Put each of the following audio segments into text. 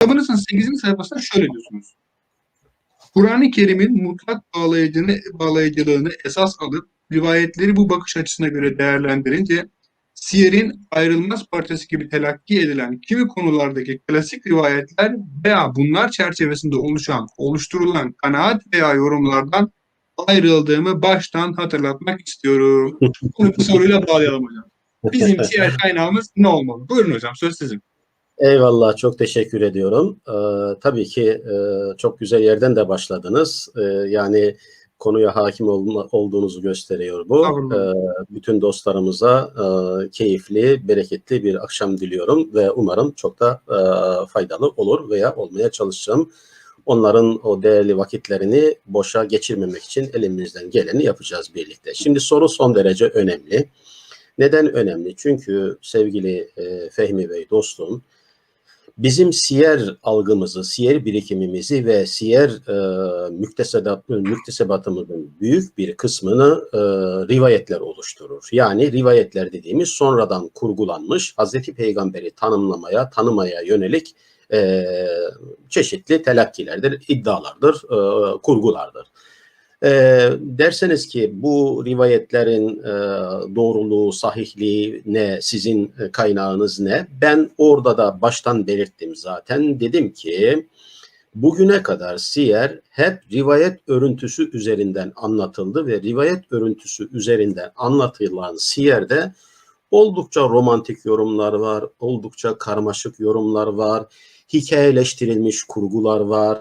Kitabınızın 8. sayfasında şöyle diyorsunuz. Kur'an-ı Kerim'in mutlak bağlayıcını, bağlayıcılığını esas alıp rivayetleri bu bakış açısına göre değerlendirince siyerin ayrılmaz parçası gibi telakki edilen kimi konulardaki klasik rivayetler veya bunlar çerçevesinde oluşan, oluşturulan kanaat veya yorumlardan ayrıldığımı baştan hatırlatmak istiyorum. Bunu bu soruyla bağlayalım hocam. Bizim siyer kaynağımız ne olmalı? Buyurun hocam söz sizin. Eyvallah çok teşekkür ediyorum. Ee, tabii ki e, çok güzel yerden de başladınız. Ee, yani konuya hakim olma, olduğunuzu gösteriyor bu. Ee, bütün dostlarımıza e, keyifli, bereketli bir akşam diliyorum ve umarım çok da e, faydalı olur veya olmaya çalışacağım. Onların o değerli vakitlerini boşa geçirmemek için elimizden geleni yapacağız birlikte. Şimdi soru son derece önemli. Neden önemli? Çünkü sevgili e, Fehmi Bey dostum, bizim siyer algımızı, siyer birikimimizi ve siyer e, müktesebat, müktesebatımızın büyük bir kısmını e, rivayetler oluşturur. Yani rivayetler dediğimiz sonradan kurgulanmış Hazreti Peygamber'i tanımlamaya, tanımaya yönelik e, çeşitli telakkilerdir, iddialardır, e, kurgulardır. E, derseniz ki bu rivayetlerin e, doğruluğu, sahihliği ne, sizin e, kaynağınız ne? Ben orada da baştan belirttim zaten. Dedim ki bugüne kadar siyer hep rivayet örüntüsü üzerinden anlatıldı ve rivayet örüntüsü üzerinden anlatılan siyerde oldukça romantik yorumlar var, oldukça karmaşık yorumlar var, hikayeleştirilmiş kurgular var.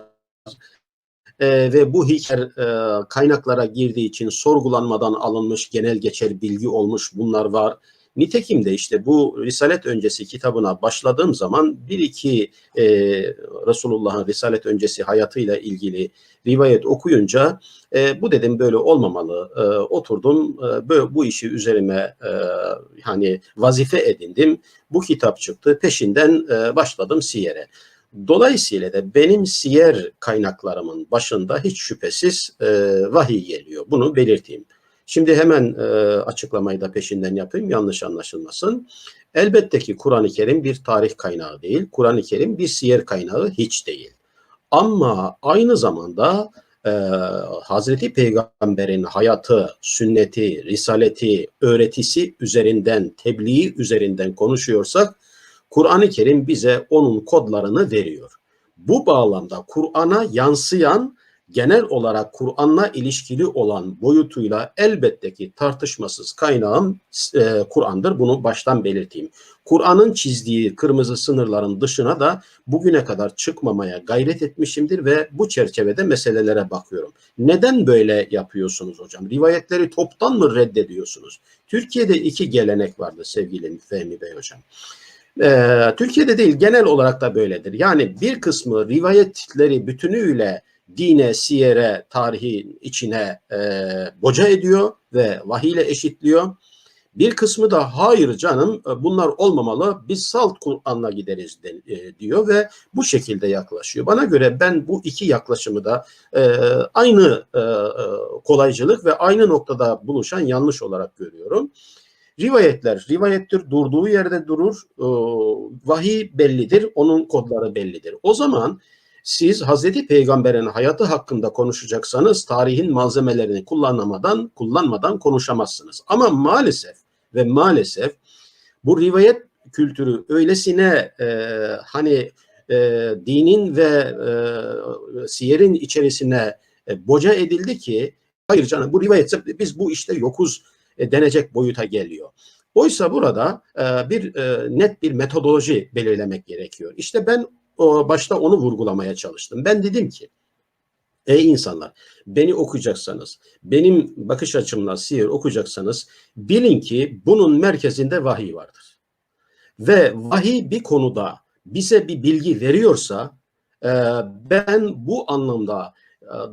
Ee, ve bu hikaye e, kaynaklara girdiği için sorgulanmadan alınmış genel geçer bilgi olmuş bunlar var. Nitekim de işte bu Risalet öncesi kitabına başladığım zaman bir iki e, Resulullah'ın Risalet öncesi hayatıyla ilgili rivayet okuyunca e, bu dedim böyle olmamalı. E, oturdum e, böyle, bu işi üzerime e, hani vazife edindim. Bu kitap çıktı peşinden e, başladım siyere. Dolayısıyla da benim siyer kaynaklarımın başında hiç şüphesiz e, vahiy geliyor. Bunu belirteyim. Şimdi hemen e, açıklamayı da peşinden yapayım yanlış anlaşılmasın. Elbette ki Kur'an-ı Kerim bir tarih kaynağı değil. Kur'an-ı Kerim bir siyer kaynağı hiç değil. Ama aynı zamanda e, Hazreti Peygamber'in hayatı, sünneti, risaleti, öğretisi üzerinden, tebliği üzerinden konuşuyorsak Kur'an-ı Kerim bize onun kodlarını veriyor. Bu bağlamda Kur'an'a yansıyan genel olarak Kur'an'la ilişkili olan boyutuyla elbette ki tartışmasız kaynağım e, Kur'an'dır. Bunu baştan belirteyim. Kur'an'ın çizdiği kırmızı sınırların dışına da bugüne kadar çıkmamaya gayret etmişimdir ve bu çerçevede meselelere bakıyorum. Neden böyle yapıyorsunuz hocam? Rivayetleri toptan mı reddediyorsunuz? Türkiye'de iki gelenek vardı sevgili Fehmi Bey hocam. Ee, Türkiye'de değil genel olarak da böyledir. Yani bir kısmı rivayetleri bütünüyle dine, siyere, tarihin içine e, boca ediyor ve vahiyle eşitliyor. Bir kısmı da hayır canım bunlar olmamalı biz salt Kur'an'la gideriz de, e, diyor ve bu şekilde yaklaşıyor. Bana göre ben bu iki yaklaşımı da e, aynı e, kolaycılık ve aynı noktada buluşan yanlış olarak görüyorum. Rivayetler, rivayettir durduğu yerde durur, e, vahiy bellidir, onun kodları bellidir. O zaman siz Hazreti Peygamber'in hayatı hakkında konuşacaksanız tarihin malzemelerini kullanmadan kullanmadan konuşamazsınız. Ama maalesef ve maalesef bu rivayet kültürü öylesine e, hani e, dinin ve e, siyerin içerisine e, boca edildi ki hayır canım bu rivayet biz bu işte yokuz e, denecek boyuta geliyor. Oysa burada e, bir e, net bir metodoloji belirlemek gerekiyor. İşte ben başta onu vurgulamaya çalıştım. Ben dedim ki ey insanlar beni okuyacaksanız, benim bakış açımla siyer okuyacaksanız bilin ki bunun merkezinde vahiy vardır. Ve vahiy bir konuda bize bir bilgi veriyorsa e, ben bu anlamda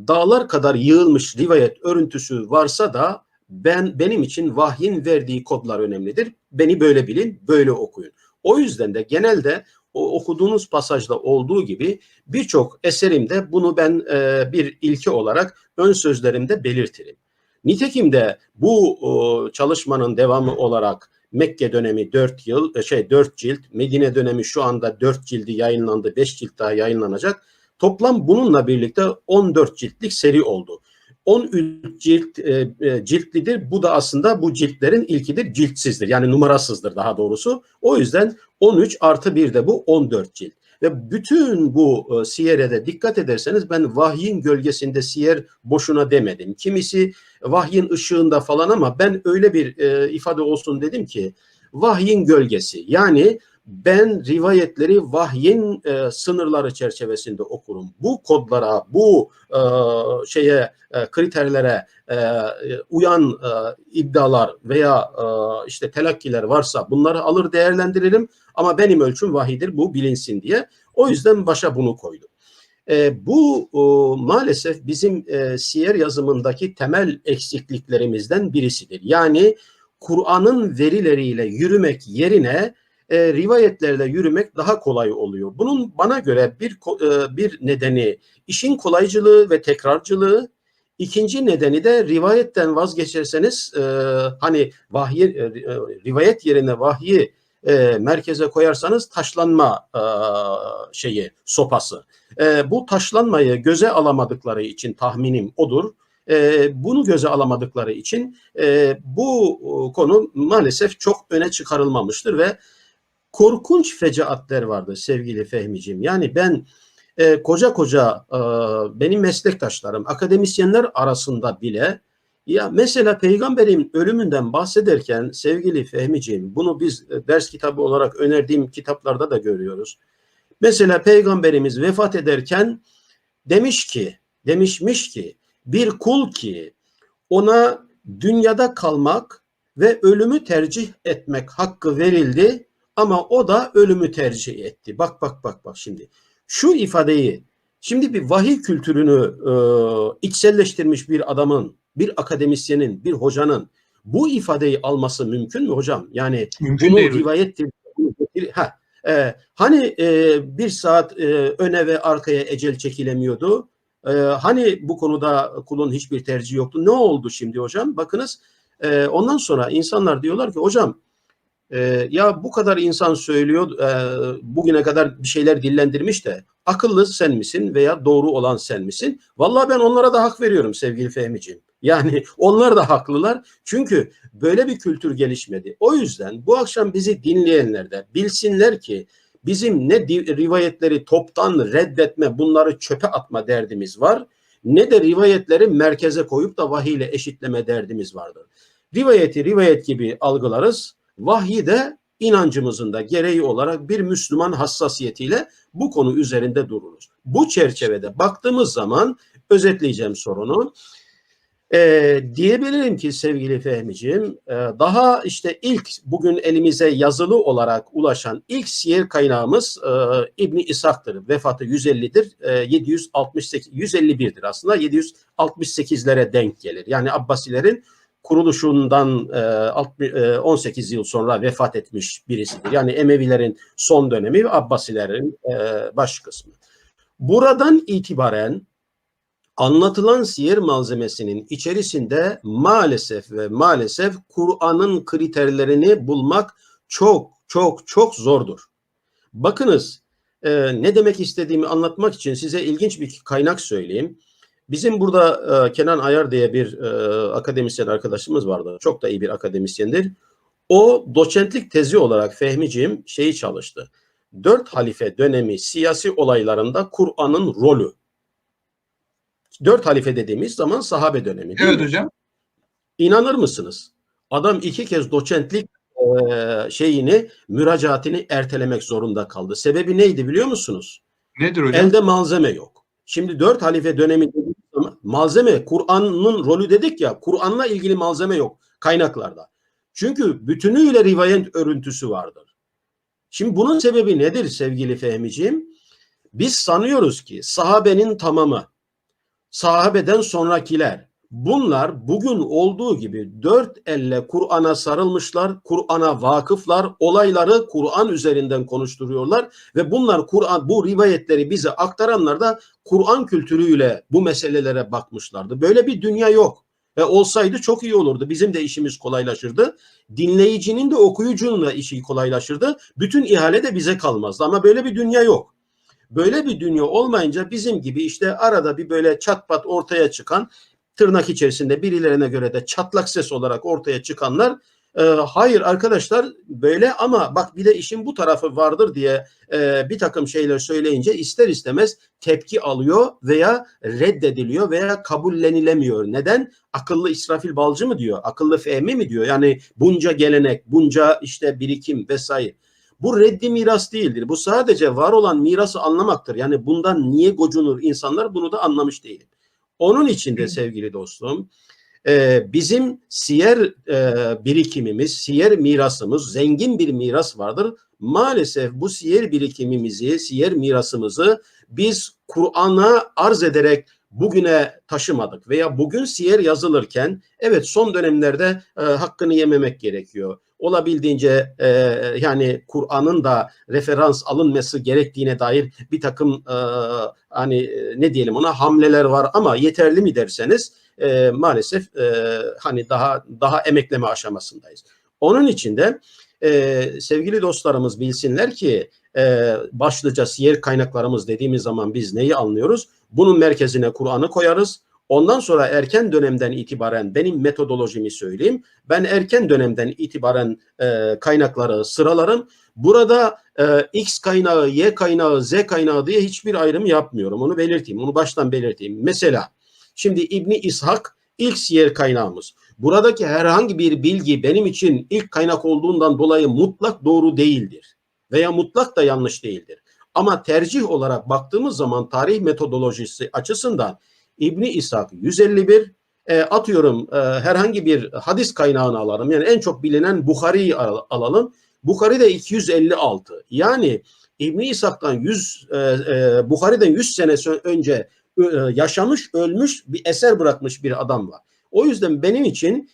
dağlar kadar yığılmış rivayet örüntüsü varsa da ben benim için vahyin verdiği kodlar önemlidir. Beni böyle bilin, böyle okuyun. O yüzden de genelde o okuduğunuz pasajda olduğu gibi birçok eserimde bunu ben e, bir ilke olarak ön sözlerimde belirtirim. Nitekim de bu o, çalışmanın devamı olarak Mekke dönemi 4 yıl, e, şey 4 cilt, Medine dönemi şu anda 4 cildi yayınlandı, 5 cilt daha yayınlanacak. Toplam bununla birlikte 14 ciltlik seri oldu. 13 cilt e, e, ciltlidir. Bu da aslında bu ciltlerin ilkidir. Ciltsizdir. Yani numarasızdır daha doğrusu. O yüzden 13 artı 1 de bu 14 cilt. Ve bütün bu e, siyere de dikkat ederseniz ben vahyin gölgesinde siyer boşuna demedim. Kimisi vahyin ışığında falan ama ben öyle bir e, ifade olsun dedim ki vahyin gölgesi yani ben rivayetleri vahyin e, sınırları çerçevesinde okurum. Bu kodlara, bu e, şeye e, kriterlere e, uyan e, iddialar veya e, işte telakkiler varsa bunları alır değerlendiririm ama benim ölçüm vahidir bu bilinsin diye. O yüzden başa bunu koydum. E, bu o, maalesef bizim e, siyer yazımındaki temel eksikliklerimizden birisidir. Yani Kur'an'ın verileriyle yürümek yerine e, rivayetlerle yürümek daha kolay oluyor. Bunun bana göre bir e, bir nedeni işin kolaycılığı ve tekrarcılığı. İkinci nedeni de rivayetten vazgeçerseniz e, hani vahyi e, rivayet yerine vahyi e, merkeze koyarsanız taşlanma e, şeyi sopası. E, bu taşlanmayı göze alamadıkları için tahminim odur. E, bunu göze alamadıkları için e, bu konu maalesef çok öne çıkarılmamıştır ve korkunç fecaatler vardı sevgili Fehmiciğim. Yani ben e, koca koca e, benim meslektaşlarım, akademisyenler arasında bile ya mesela peygamberin ölümünden bahsederken sevgili Fehmiciğim bunu biz ders kitabı olarak önerdiğim kitaplarda da görüyoruz. Mesela peygamberimiz vefat ederken demiş ki, demişmiş ki bir kul ki ona dünyada kalmak ve ölümü tercih etmek hakkı verildi ama o da ölümü tercih etti. Bak bak bak bak şimdi. Şu ifadeyi şimdi bir vahiy kültürünü e, içselleştirmiş bir adamın, bir akademisyenin, bir hocanın bu ifadeyi alması mümkün mü hocam? Yani Mümkün bunu değil. rivayettir. Ha, e, hani e, bir saat e, öne ve arkaya ecel çekilemiyordu. E, hani bu konuda kulun hiçbir tercihi yoktu. Ne oldu şimdi hocam? Bakınız e, ondan sonra insanlar diyorlar ki hocam e, ya bu kadar insan söylüyor e, bugüne kadar bir şeyler dillendirmiş de akıllı sen misin veya doğru olan sen misin? Vallahi ben onlara da hak veriyorum sevgili Fehmiciğim. Yani onlar da haklılar. Çünkü böyle bir kültür gelişmedi. O yüzden bu akşam bizi dinleyenler de bilsinler ki bizim ne rivayetleri toptan reddetme, bunları çöpe atma derdimiz var. Ne de rivayetleri merkeze koyup da vahiy ile eşitleme derdimiz vardır. Rivayeti rivayet gibi algılarız. Vahyi de inancımızın da gereği olarak bir Müslüman hassasiyetiyle bu konu üzerinde dururuz. Bu çerçevede baktığımız zaman özetleyeceğim sorunu. E, diyebilirim ki sevgili Fehmiciğim e, daha işte ilk bugün elimize yazılı olarak ulaşan ilk siyer kaynağımız e, İbni İshak'tır. Vefatı 150'dir. E, 768 151'dir aslında. 768'lere denk gelir. Yani Abbasilerin kuruluşundan e, 60, e, 18 yıl sonra vefat etmiş birisidir. Yani Emevilerin son dönemi Abbasilerin e, baş kısmı. Buradan itibaren anlatılan siyer malzemesinin içerisinde maalesef ve maalesef Kur'an'ın kriterlerini bulmak çok çok çok zordur. Bakınız e, ne demek istediğimi anlatmak için size ilginç bir kaynak söyleyeyim. Bizim burada e, Kenan Ayar diye bir e, akademisyen arkadaşımız vardı. Çok da iyi bir akademisyendir. O doçentlik tezi olarak Fehmiciğim şeyi çalıştı. Dört halife dönemi siyasi olaylarında Kur'an'ın rolü. Dört halife dediğimiz zaman sahabe dönemi. Evet mi? hocam. İnanır mısınız? Adam iki kez doçentlik e, şeyini, müracaatini ertelemek zorunda kaldı. Sebebi neydi biliyor musunuz? Nedir hocam? Elde malzeme yok. Şimdi dört halife dönemi malzeme, Kur'an'ın rolü dedik ya, Kur'an'la ilgili malzeme yok kaynaklarda. Çünkü bütünüyle rivayet örüntüsü vardır. Şimdi bunun sebebi nedir sevgili Fehmiciğim? Biz sanıyoruz ki sahabenin tamamı, sahabeden sonrakiler, bunlar bugün olduğu gibi dört elle Kur'an'a sarılmışlar, Kur'an'a vakıflar, olayları Kur'an üzerinden konuşturuyorlar ve bunlar Kur'an bu rivayetleri bize aktaranlar da Kur'an kültürüyle bu meselelere bakmışlardı. Böyle bir dünya yok. Ve olsaydı çok iyi olurdu. Bizim de işimiz kolaylaşırdı. Dinleyicinin de okuyucunun da işi kolaylaşırdı. Bütün ihale de bize kalmazdı. Ama böyle bir dünya yok. Böyle bir dünya olmayınca bizim gibi işte arada bir böyle çat pat ortaya çıkan tırnak içerisinde birilerine göre de çatlak ses olarak ortaya çıkanlar e, hayır arkadaşlar böyle ama bak bir de işin bu tarafı vardır diye e, bir takım şeyler söyleyince ister istemez tepki alıyor veya reddediliyor veya kabullenilemiyor. Neden? Akıllı İsrafil Balcı mı diyor? Akıllı Fehmi mi diyor? Yani bunca gelenek, bunca işte birikim vesaire. Bu reddi miras değildir. Bu sadece var olan mirası anlamaktır. Yani bundan niye gocunur insanlar bunu da anlamış değil. Onun için de sevgili dostum e, bizim siyer e, birikimimiz, siyer mirasımız, zengin bir miras vardır. Maalesef bu siyer birikimimizi, siyer mirasımızı biz Kur'an'a arz ederek bugüne taşımadık veya bugün siyer yazılırken evet son dönemlerde e, hakkını yememek gerekiyor. Olabildiğince e, yani Kur'an'ın da referans alınması gerektiğine dair bir takım e, hani e, ne diyelim ona hamleler var ama yeterli mi derseniz e, maalesef e, hani daha daha emekleme aşamasındayız. Onun için de e, sevgili dostlarımız bilsinler ki e, başlıca siyer kaynaklarımız dediğimiz zaman biz neyi anlıyoruz? Bunun merkezine Kur'an'ı koyarız. Ondan sonra erken dönemden itibaren benim metodolojimi söyleyeyim. Ben erken dönemden itibaren e, kaynakları sıralarım. Burada e, X kaynağı, Y kaynağı, Z kaynağı diye hiçbir ayrım yapmıyorum. Onu belirteyim, onu baştan belirteyim. Mesela şimdi İbni İshak ilk siyer kaynağımız. Buradaki herhangi bir bilgi benim için ilk kaynak olduğundan dolayı mutlak doğru değildir. Veya mutlak da yanlış değildir. Ama tercih olarak baktığımız zaman tarih metodolojisi açısından İbni İshak 151 e, atıyorum e, herhangi bir hadis kaynağını alalım. Yani en çok bilinen Bukhari'yi al- alalım. Bukhari de 256. Yani İbni İshak'tan 100 e, e, Bukhari'den 100 sene önce e, yaşamış, ölmüş bir eser bırakmış bir adam var. O yüzden benim için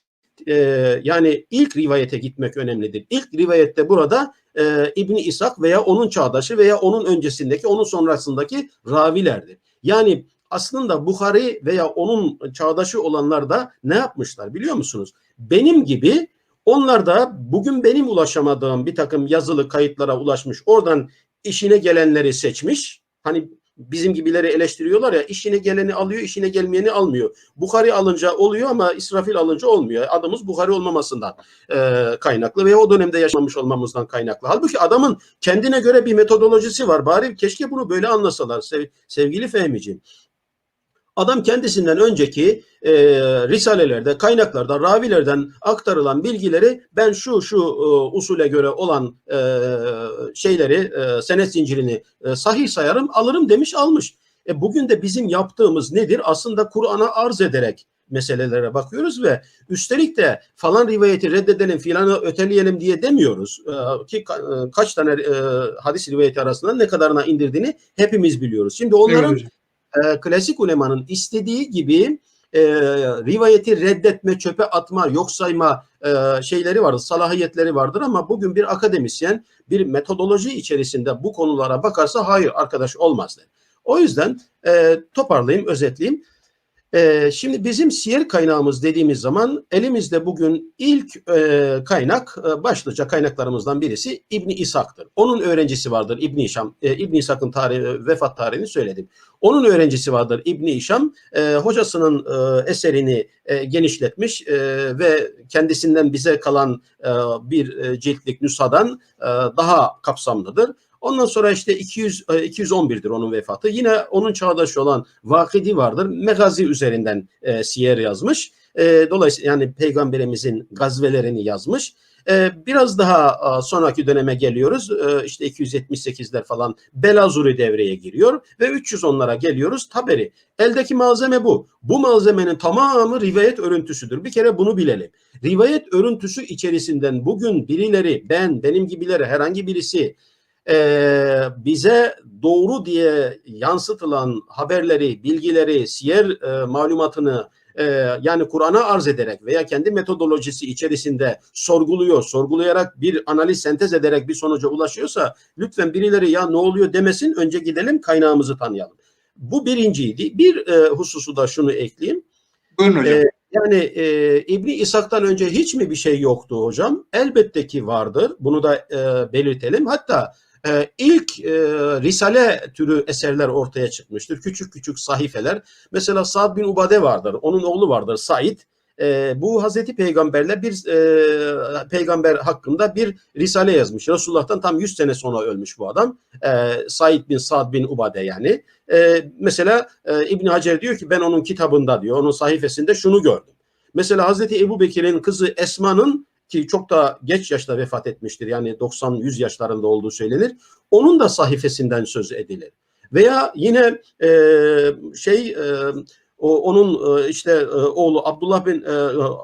e, yani ilk rivayete gitmek önemlidir. İlk rivayette burada e, İbni İshak veya onun çağdaşı veya onun öncesindeki, onun sonrasındaki ravilerdir. Yani aslında Bukhari veya onun çağdaşı olanlar da ne yapmışlar biliyor musunuz? Benim gibi onlar da bugün benim ulaşamadığım bir takım yazılı kayıtlara ulaşmış. Oradan işine gelenleri seçmiş. Hani bizim gibileri eleştiriyorlar ya işine geleni alıyor, işine gelmeyeni almıyor. Bukhari alınca oluyor ama İsrafil alınca olmuyor. Adımız Bukhari olmamasından e, kaynaklı veya o dönemde yaşamış olmamızdan kaynaklı. Halbuki adamın kendine göre bir metodolojisi var. Bari keşke bunu böyle anlasalar sev, sevgili Fehmiciğim. Adam kendisinden önceki e, risalelerde, kaynaklarda, ravilerden aktarılan bilgileri ben şu şu e, usule göre olan e, şeyleri, e, senet zincirini e, sahih sayarım, alırım demiş almış. E, bugün de bizim yaptığımız nedir? Aslında Kur'an'a arz ederek meselelere bakıyoruz ve üstelik de falan rivayeti reddedelim filanı öteleyelim diye demiyoruz. E, ki ka- e, kaç tane e, hadis rivayeti arasında ne kadarına indirdiğini hepimiz biliyoruz. Şimdi onların Evet. E, klasik ulemanın istediği gibi e, rivayeti reddetme, çöpe atma, yok sayma e, şeyleri vardır, salahiyetleri vardır ama bugün bir akademisyen bir metodoloji içerisinde bu konulara bakarsa hayır arkadaş olmaz der. O yüzden e, toparlayayım, özetleyeyim. E, şimdi bizim siyer kaynağımız dediğimiz zaman elimizde bugün ilk e, kaynak e, başlıca kaynaklarımızdan birisi İbni İshak'tır. Onun öğrencisi vardır İbni İşam. E, İbni İshak'ın tarihi, vefat tarihini söyledim. Onun öğrencisi vardır İbni İşam. E, hocasının eserini genişletmiş ve kendisinden bize kalan bir ciltlik nüshadan daha kapsamlıdır. Ondan sonra işte 200 e, 211'dir onun vefatı. Yine onun çağdaşı olan Vakidi vardır. Megazi üzerinden e, siyer yazmış. E, dolayısıyla yani peygamberimizin gazvelerini yazmış. E, biraz daha e, sonraki döneme geliyoruz. E, işte 278'ler falan Belazuri devreye giriyor ve 310'lara geliyoruz. Taberi. Eldeki malzeme bu. Bu malzemenin tamamı rivayet örüntüsüdür. Bir kere bunu bilelim. Rivayet örüntüsü içerisinden bugün birileri, ben, benim gibileri, herhangi birisi e, bize doğru diye yansıtılan haberleri, bilgileri, siyer e, malumatını e, yani Kur'an'a arz ederek veya kendi metodolojisi içerisinde sorguluyor, sorgulayarak bir analiz sentez ederek bir sonuca ulaşıyorsa lütfen birileri ya ne oluyor demesin önce gidelim kaynağımızı tanıyalım. Bu birinciydi. Bir e, hususu da şunu ekleyeyim. Buyurun hocam. E, Yani e, İbni İshak'tan önce hiç mi bir şey yoktu hocam? Elbette ki vardır. Bunu da e, belirtelim. Hatta e, ilk risale türü eserler ortaya çıkmıştır. Küçük küçük sahifeler. Mesela Sa'd bin Ubade vardır. Onun oğlu vardır Said. E, bu Hazreti Peygamberle bir e, peygamber hakkında bir risale yazmış. Resulullah'tan tam 100 sene sonra ölmüş bu adam. E, Said bin Sa'd bin Ubade yani. Mesela e, İbn Hacer diyor ki ben onun kitabında diyor, onun sayfasında şunu gördüm. Mesela Hazreti Ebu Bekir'in kızı Esma'nın ki çok da geç yaşta vefat etmiştir. Yani 90-100 yaşlarında olduğu söylenir. Onun da sayfasından söz edilir. Veya yine e, şey e, o, onun e, işte e, oğlu Abdullah bin e,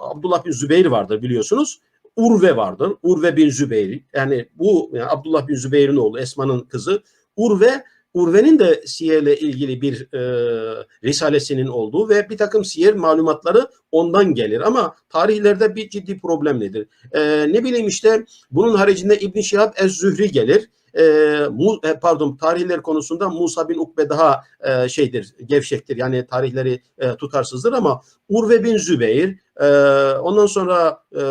Abdullah bin Zübeyir vardır biliyorsunuz. Urve vardır. Urve bin Zübeyir. Yani bu yani Abdullah bin Zübeyir'in oğlu Esma'nın kızı Urve Urve'nin de siyerle ilgili bir e, risalesinin olduğu ve bir takım siyer malumatları ondan gelir. Ama tarihlerde bir ciddi problem nedir? E, ne bileyim işte bunun haricinde İbn Şihab Ez-Zühri gelir. E, e, pardon tarihler konusunda Musa bin Ukbe daha e, şeydir gevşektir yani tarihleri e, tutarsızdır ama Urve bin Zübeyir e, ondan sonra e,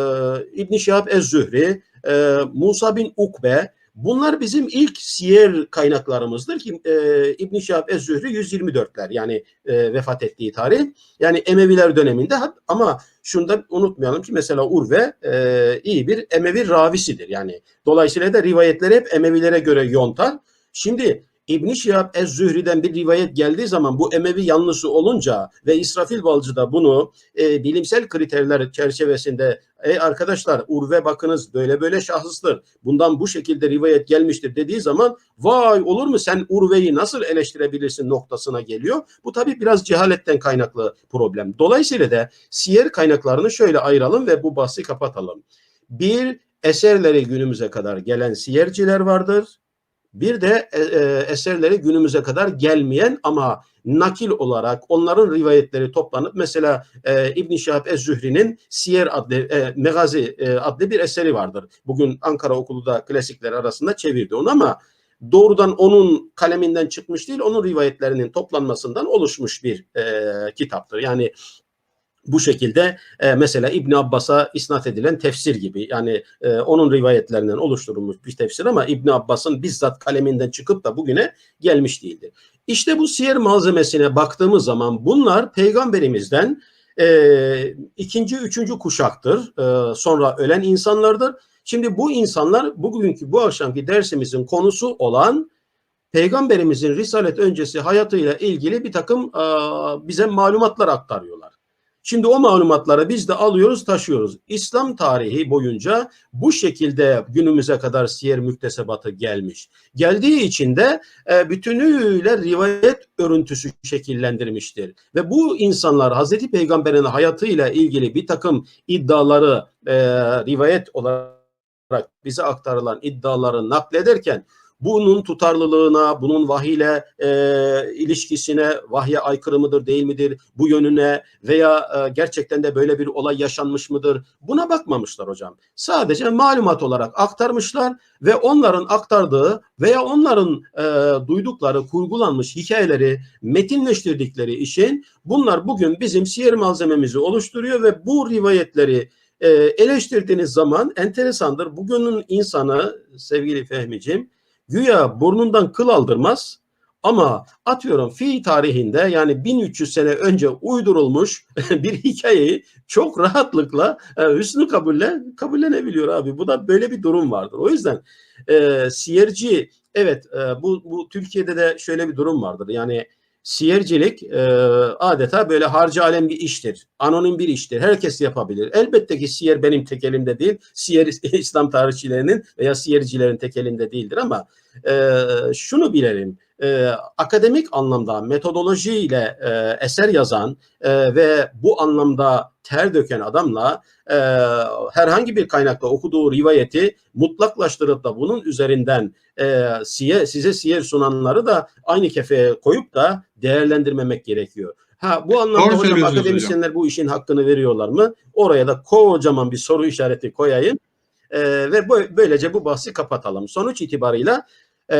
İbn Şihab Ez-Zühri e, Musa bin Ukbe Bunlar bizim ilk siyer kaynaklarımızdır ki e, İbn Şihab Ez-Zühri 124'ler yani e, vefat ettiği tarih. Yani Emeviler döneminde ama şunu da unutmayalım ki mesela Urve e, iyi bir Emevi ravisidir. Yani dolayısıyla da rivayetleri hep Emevilere göre yontar. Şimdi İbn Şihab Ez-Zühri'den bir rivayet geldiği zaman bu Emevi yanlısı olunca ve İsrafil Balcı da bunu e, bilimsel kriterler çerçevesinde ey arkadaşlar Urve bakınız böyle böyle şahıstır. Bundan bu şekilde rivayet gelmiştir dediği zaman vay olur mu sen Urve'yi nasıl eleştirebilirsin noktasına geliyor. Bu tabii biraz cehaletten kaynaklı problem. Dolayısıyla da siyer kaynaklarını şöyle ayıralım ve bu bahsi kapatalım. Bir eserleri günümüze kadar gelen siyerciler vardır bir de e, e, eserleri günümüze kadar gelmeyen ama nakil olarak onların rivayetleri toplanıp mesela e, İbn Şihab Ez-Zühri'nin Siyer adlı e, Megazi e, adlı bir eseri vardır. Bugün Ankara Okulu da klasikler arasında çevirdi onu ama doğrudan onun kaleminden çıkmış değil, onun rivayetlerinin toplanmasından oluşmuş bir e, kitaptır. Yani bu şekilde e, mesela İbn Abbas'a isnat edilen tefsir gibi yani e, onun rivayetlerinden oluşturulmuş bir tefsir ama İbn Abbas'ın bizzat kaleminden çıkıp da bugüne gelmiş değildir. İşte bu siyer malzemesine baktığımız zaman bunlar peygamberimizden e, ikinci, üçüncü kuşaktır. E, sonra ölen insanlardır. Şimdi bu insanlar bugünkü bu akşamki dersimizin konusu olan peygamberimizin risalet öncesi hayatıyla ilgili bir takım e, bize malumatlar aktarıyorlar. Şimdi o malumatları biz de alıyoruz, taşıyoruz. İslam tarihi boyunca bu şekilde günümüze kadar siyer müktesebatı gelmiş. Geldiği için de e, bütünüyle rivayet örüntüsü şekillendirmiştir. Ve bu insanlar Hazreti Peygamber'in hayatıyla ilgili bir takım iddiaları e, rivayet olarak bize aktarılan iddiaları naklederken bunun tutarlılığına, bunun vahiyle e, ilişkisine, vahye aykırı mıdır değil midir, bu yönüne veya e, gerçekten de böyle bir olay yaşanmış mıdır? Buna bakmamışlar hocam. Sadece malumat olarak aktarmışlar ve onların aktardığı veya onların e, duydukları, kurgulanmış hikayeleri metinleştirdikleri işin bunlar bugün bizim siyer malzememizi oluşturuyor ve bu rivayetleri e, eleştirdiğiniz zaman enteresandır. Bugünün insanı sevgili Fehmiciğim güya burnundan kıl aldırmaz ama atıyorum fi tarihinde yani 1300 sene önce uydurulmuş bir hikayeyi çok rahatlıkla e, hüsnü kabulle kabullenebiliyor abi. Bu da böyle bir durum vardır. O yüzden e, siyerci evet e, bu, bu Türkiye'de de şöyle bir durum vardır. Yani siyercilik e, adeta böyle harcı alem bir iştir. Anonim bir iştir. Herkes yapabilir. Elbette ki siyer benim tek elimde değil. Siyer İslam tarihçilerinin veya siyercilerin tek elinde değildir ama e, şunu bilelim. E, akademik anlamda metodolojiyle e, eser yazan e, ve bu anlamda ter döken adamla e, herhangi bir kaynakta okuduğu rivayeti mutlaklaştırıp da bunun üzerinden e, siye, size siyer sunanları da aynı kefeye koyup da değerlendirmemek gerekiyor. Ha bu anlamda Doğru hocam akademisyenler bu işin hakkını veriyorlar mı? Oraya da kocaman bir soru işareti koyayım. E, ve böylece bu bahsi kapatalım. Sonuç itibarıyla e,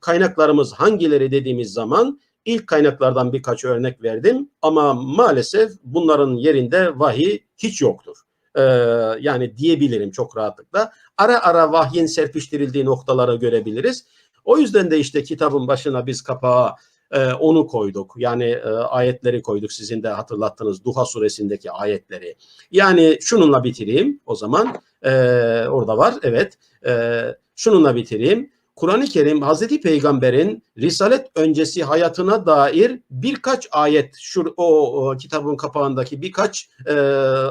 kaynaklarımız hangileri dediğimiz zaman ilk kaynaklardan birkaç örnek verdim ama maalesef bunların yerinde vahiy hiç yoktur. Ee, yani diyebilirim çok rahatlıkla. Ara ara vahyin serpiştirildiği noktaları görebiliriz. O yüzden de işte kitabın başına biz kapağa e, onu koyduk. Yani e, ayetleri koyduk sizin de hatırlattığınız Duha suresindeki ayetleri. Yani şununla bitireyim o zaman. E, orada var evet. E, şununla bitireyim. Kur'an-ı Kerim Hazreti Peygamber'in Risalet öncesi hayatına dair birkaç ayet şu o, o kitabın kapağındaki birkaç e,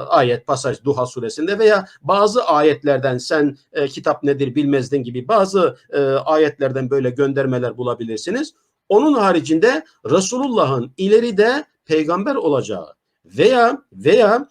ayet pasaj Duha suresinde veya bazı ayetlerden sen e, kitap nedir bilmezdin gibi bazı e, ayetlerden böyle göndermeler bulabilirsiniz. Onun haricinde Resulullah'ın ileride peygamber olacağı veya veya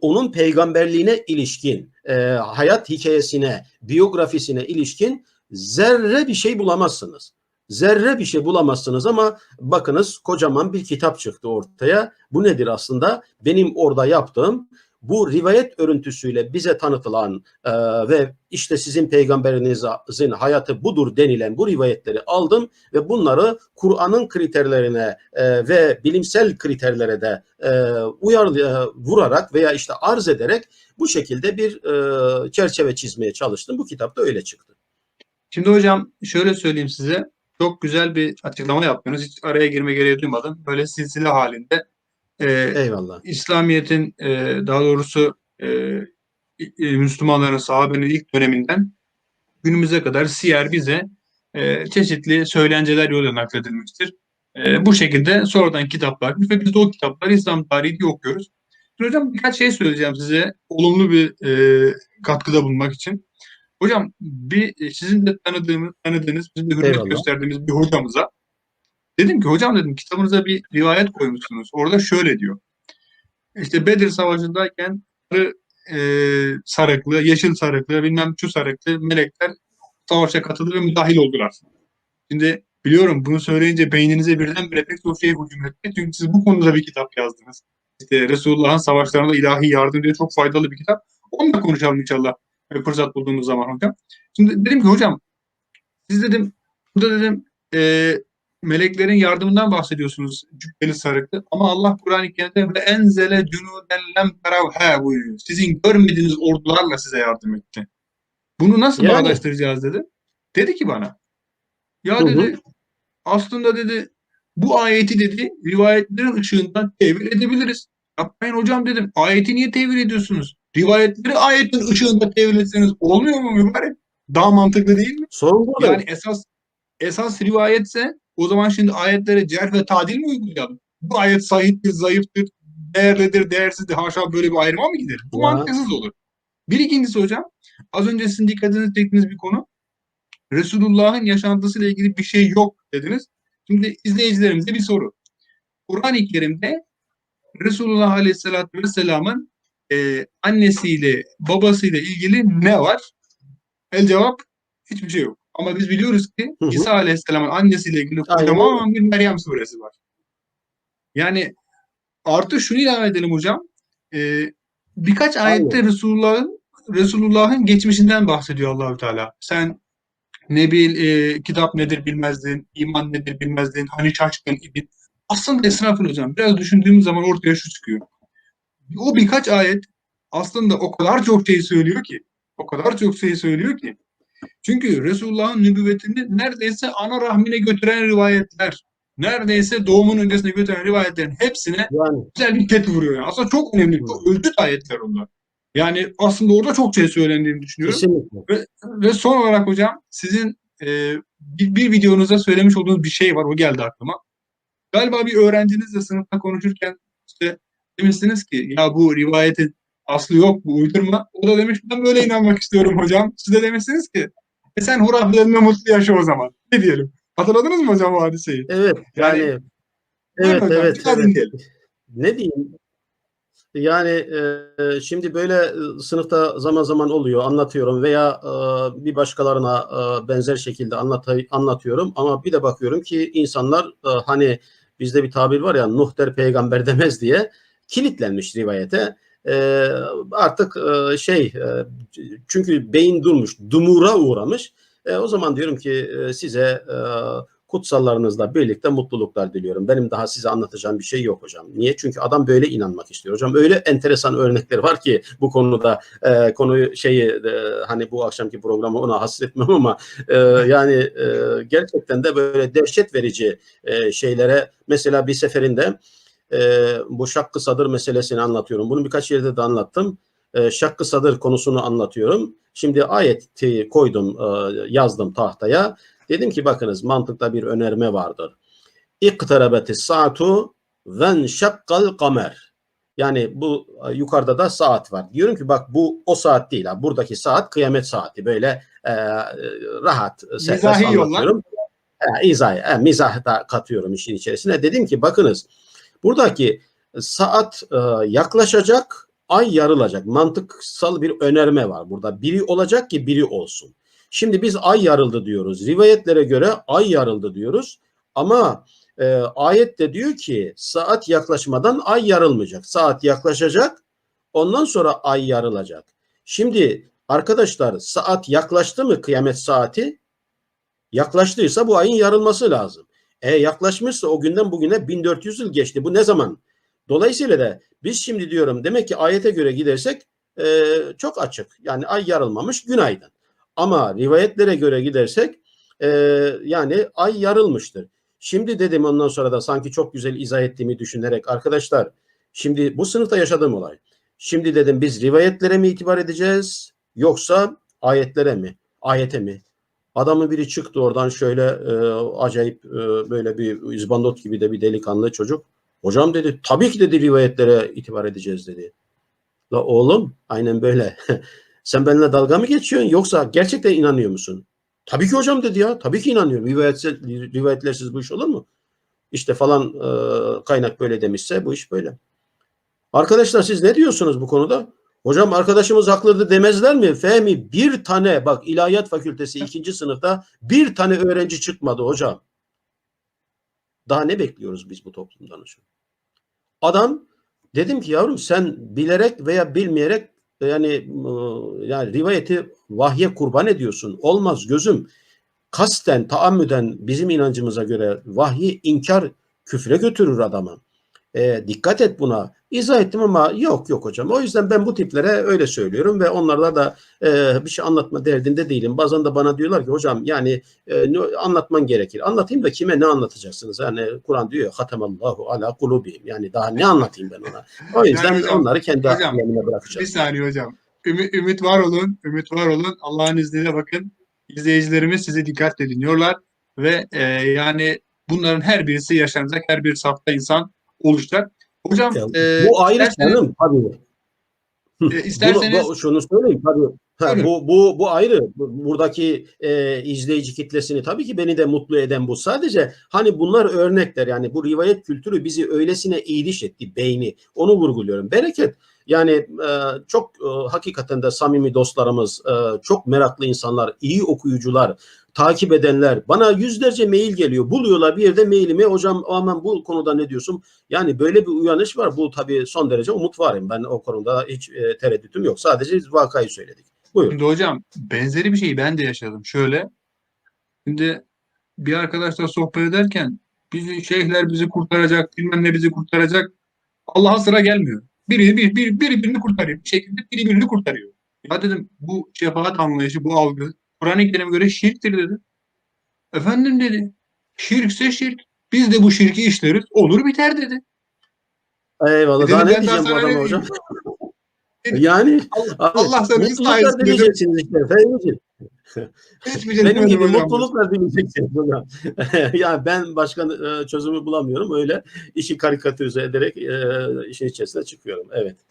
onun peygamberliğine ilişkin e, hayat hikayesine, biyografisine ilişkin zerre bir şey bulamazsınız. Zerre bir şey bulamazsınız ama bakınız kocaman bir kitap çıktı ortaya. Bu nedir aslında? Benim orada yaptığım bu rivayet örüntüsüyle bize tanıtılan e, ve işte sizin peygamberinizin hayatı budur denilen bu rivayetleri aldım ve bunları Kur'an'ın kriterlerine e, ve bilimsel kriterlere de e, uyar e, vurarak veya işte arz ederek bu şekilde bir e, çerçeve çizmeye çalıştım. Bu kitap da öyle çıktı. Şimdi hocam şöyle söyleyeyim size. Çok güzel bir açıklama yaptınız. Hiç araya girme gereği duymadım. Böyle silsile halinde e, Eyvallah. İslamiyet'in e, daha doğrusu e, Müslümanların sahabenin ilk döneminden günümüze kadar siyer bize e, çeşitli söylenceler yoluyla nakledilmiştir. E, bu şekilde sonradan kitaplar ve biz de o kitapları İslam tarihi diye okuyoruz. Hocam birkaç şey söyleyeceğim size olumlu bir e, katkıda bulunmak için. Hocam bir e, sizin de tanıdığımız, tanıdığınız, bizim de hürmet Eyvallah. gösterdiğimiz bir hocamıza dedim ki hocam dedim kitabınıza bir rivayet koymuşsunuz. Orada şöyle diyor. İşte Bedir Savaşı'ndayken sarı, e, sarıklı, yeşil sarıklı, bilmem şu sarıklı melekler savaşa katıldı ve müdahil oldular. Şimdi biliyorum bunu söyleyince beyninize birdenbire pek çok şey hücum etti. Çünkü siz bu konuda bir kitap yazdınız. İşte Resulullah'ın savaşlarında ilahi yardım diye çok faydalı bir kitap. Onunla konuşalım inşallah fırsat bulduğumuz zaman hocam. Şimdi dedim ki hocam siz dedim burada dedim e, meleklerin yardımından bahsediyorsunuz cübbeli sarıklı ama Allah Kur'an-ı Kerim'de ve enzele cunuden lem teravha buyuruyor. Sizin görmediğiniz ordularla size yardım etti. Bunu nasıl Yani- bağdaştıracağız dedi. Dedi ki bana ya Hı hı. dedi aslında dedi bu ayeti dedi rivayetlerin ışığında tevil edebiliriz. Yapmayın hocam dedim. Ayeti niye tevil ediyorsunuz? Rivayetleri ayetin ışığında tevil etseniz olmuyor mu mübarek? Daha mantıklı değil mi? Sorun burada. Yani esas esas rivayetse o zaman şimdi ayetlere cerh ve tadil mi uygulayalım? Bu ayet sahiptir, zayıftır, değerlidir, değersizdir. Haşa böyle bir ayrıma mı gider? Bu Ya. mantıksız olur. Bir ikincisi hocam, az önce sizin dikkatinizi çektiğiniz bir konu. Resulullah'ın yaşantısıyla ilgili bir şey yok dediniz. Şimdi izleyicilerimize bir soru. Kur'an-ı Kerim'de Resulullah Aleyhisselatü Vesselam'ın e, annesiyle babasıyla ilgili ne var? El cevap hiçbir şey yok. Ama biz biliyoruz ki Hı hı. İsa Aleyhisselam'ın annesiyle ilgili Aynen kocaman bir Meryem suresi var. Yani artı şunu ilave edelim hocam. E, birkaç ayette Resulullah'ın Resulullah'ın geçmişinden bahsediyor Allahü Teala. Sen ne bil e, kitap nedir bilmezdin, iman nedir bilmezdin, hani şaşkın idin. Aslında esnafın hocam biraz düşündüğümüz zaman ortaya şu çıkıyor. O birkaç ayet aslında o kadar çok şey söylüyor ki, o kadar çok şey söylüyor ki. Çünkü Resulullah'ın nübüvvetini neredeyse ana rahmine götüren rivayetler, neredeyse doğumun öncesine götüren rivayetlerin hepsine Yani güzel bir ket vuruyor. Yani. Aslında çok önemli, çok ölçüt ayetler onlar. Yani aslında orada çok şey söylendiğini düşünüyorum. kesinlikle. Ve son olarak hocam sizin e, bir, bir videonuzda söylemiş olduğunuz bir şey var. O geldi aklıma. Galiba bir öğrencinizle sınıfta konuşurken işte demişsiniz ki ya bu rivayetin aslı yok bu uydurma. O da demiş ben böyle inanmak istiyorum hocam. Siz de demişsiniz ki e sen hurafelerinle mutlu yaşa o zaman. Ne diyelim? Hatırladınız mı hocam o hadiseyi? Evet yani, Yani- evet hocam, evet. evet. Ne diyeyim? Yani e, şimdi böyle e, sınıfta zaman zaman oluyor anlatıyorum veya e, bir başkalarına e, benzer şekilde anlatay- anlatıyorum ama bir de bakıyorum ki insanlar e, hani bizde bir tabir var ya Nuh der peygamber demez diye kilitlenmiş rivayete. E, artık e, şey e, çünkü beyin durmuş, dumura uğramış. E, o zaman diyorum ki e, size e, kutsallarınızla birlikte mutluluklar diliyorum. Benim daha size anlatacağım bir şey yok hocam. Niye? Çünkü adam böyle inanmak istiyor hocam. Öyle enteresan örnekler var ki bu konuda e, konuyu şeyi e, hani bu akşamki programı ona hasretmem ama e, yani e, gerçekten de böyle dehşet verici e, şeylere mesela bir seferinde e, bu şakkı sadır meselesini anlatıyorum. Bunu birkaç yerde de anlattım. E, şakkı sadır konusunu anlatıyorum. Şimdi ayeti koydum, e, yazdım tahtaya. Dedim ki bakınız mantıkta bir önerme vardır. İktarabeti saatu ven şakkal kamer. Yani bu e, yukarıda da saat var. Diyorum ki bak bu o saat değil. Ha. Buradaki saat kıyamet saati. Böyle e, rahat serbest Mizahi yollar. anlatıyorum. E, izah, e, mizah da katıyorum işin içerisine. Dedim ki bakınız buradaki saat e, yaklaşacak, ay yarılacak. Mantıksal bir önerme var burada. Biri olacak ki biri olsun. Şimdi biz ay yarıldı diyoruz. Rivayetlere göre ay yarıldı diyoruz. Ama e, ayet de diyor ki saat yaklaşmadan ay yarılmayacak. Saat yaklaşacak ondan sonra ay yarılacak. Şimdi arkadaşlar saat yaklaştı mı kıyamet saati? Yaklaştıysa bu ayın yarılması lazım. E yaklaşmışsa o günden bugüne 1400 yıl geçti. Bu ne zaman? Dolayısıyla da biz şimdi diyorum demek ki ayete göre gidersek e, çok açık. Yani ay yarılmamış günaydın. Ama rivayetlere göre gidersek e, yani ay yarılmıştır. Şimdi dedim ondan sonra da sanki çok güzel izah ettiğimi düşünerek arkadaşlar şimdi bu sınıfta yaşadığım olay. Şimdi dedim biz rivayetlere mi itibar edeceğiz yoksa ayetlere mi? Ayete mi? Adamın biri çıktı oradan şöyle e, acayip e, böyle bir izbandot gibi de bir delikanlı çocuk. Hocam dedi tabii ki dedi rivayetlere itibar edeceğiz dedi. La oğlum aynen böyle. Sen benimle dalga mı geçiyorsun yoksa gerçekten inanıyor musun? Tabii ki hocam dedi ya. Tabii ki inanıyorum. Rivayetsiz, rivayetlersiz bu iş olur mu? İşte falan e, kaynak böyle demişse bu iş böyle. Arkadaşlar siz ne diyorsunuz bu konuda? Hocam arkadaşımız haklıdır demezler mi? Fehmi bir tane bak İlahiyat Fakültesi ikinci sınıfta bir tane öğrenci çıkmadı hocam. Daha ne bekliyoruz biz bu toplumdan hocam? Adam dedim ki yavrum sen bilerek veya bilmeyerek yani e, yani rivayeti vahye kurban ediyorsun. Olmaz gözüm. Kasten, taammüden bizim inancımıza göre vahyi inkar küfre götürür adamı. E, dikkat et buna. İzah ettim ama yok yok hocam. O yüzden ben bu tiplere öyle söylüyorum ve onlarla da e, bir şey anlatma derdinde değilim. Bazen de bana diyorlar ki hocam yani e, anlatman gerekir. Anlatayım da kime ne anlatacaksınız? Yani Kur'an diyor hatemallahu ala kulubihim. Yani daha ne anlatayım ben ona? O yüzden Yani hocam, onları kendi hocam, bırakacağım. Bir saniye hocam. Ümit, ümit var olun. Ümit var olun. Allah'ın izniyle bakın. izleyicilerimiz sizi dikkatle dinliyorlar ve e, yani bunların her birisi yaşanacak. Her bir safta insan oluşacak. Hocam Ya, e, bu ayrı canım tabii. e, isterseniz Bunu, bu- şunu söyleyeyim tabii. Ha, bu bu bu ayrı. Bu- Buradaki e, izleyici kitlesini tabii ki beni de mutlu eden bu. Sadece hani bunlar örnekler yani bu rivayet kültürü bizi öylesine iyiliş etti beyni. Onu vurguluyorum. Bereket yani e, çok e, hakikaten de samimi dostlarımız, e, çok meraklı insanlar, iyi okuyucular, takip edenler. Bana yüzlerce mail geliyor. Buluyorlar bir yerde mailimi. Hocam aman bu konuda ne diyorsun? Yani böyle bir uyanış var. Bu tabii son derece umut varım. Ben o konuda hiç e, tereddütüm yok. Sadece vakayı söyledik. Buyurun. Şimdi hocam benzeri bir şeyi ben de yaşadım. Şöyle şimdi bir arkadaşla sohbet ederken bizi şeyhler bizi kurtaracak, bilmem ne bizi kurtaracak. Allah'a sıra gelmiyor. Biri, bir, bir, biri birini kurtarıyor. Bir şekilde biri birini kurtarıyor. Ya dedim bu şefaat anlayışı, bu algı Kur'an-ı Kerim'e göre şirktir dedi. Efendim dedi. Şirkse şirk. Biz de bu şirki işleriz. Olur biter dedi. Eyvallah. Dedim, Daha ne diyeceğim bu adama hocam? Yani Allah, abi, Allah sana ıslah etsin Hiçbir Benim gibi hocam. mutluluklar dileyeceksiniz hocam. yani ben başka e, çözümü bulamıyorum. Öyle işi karikatürize ederek e, işin içerisine çıkıyorum. Evet.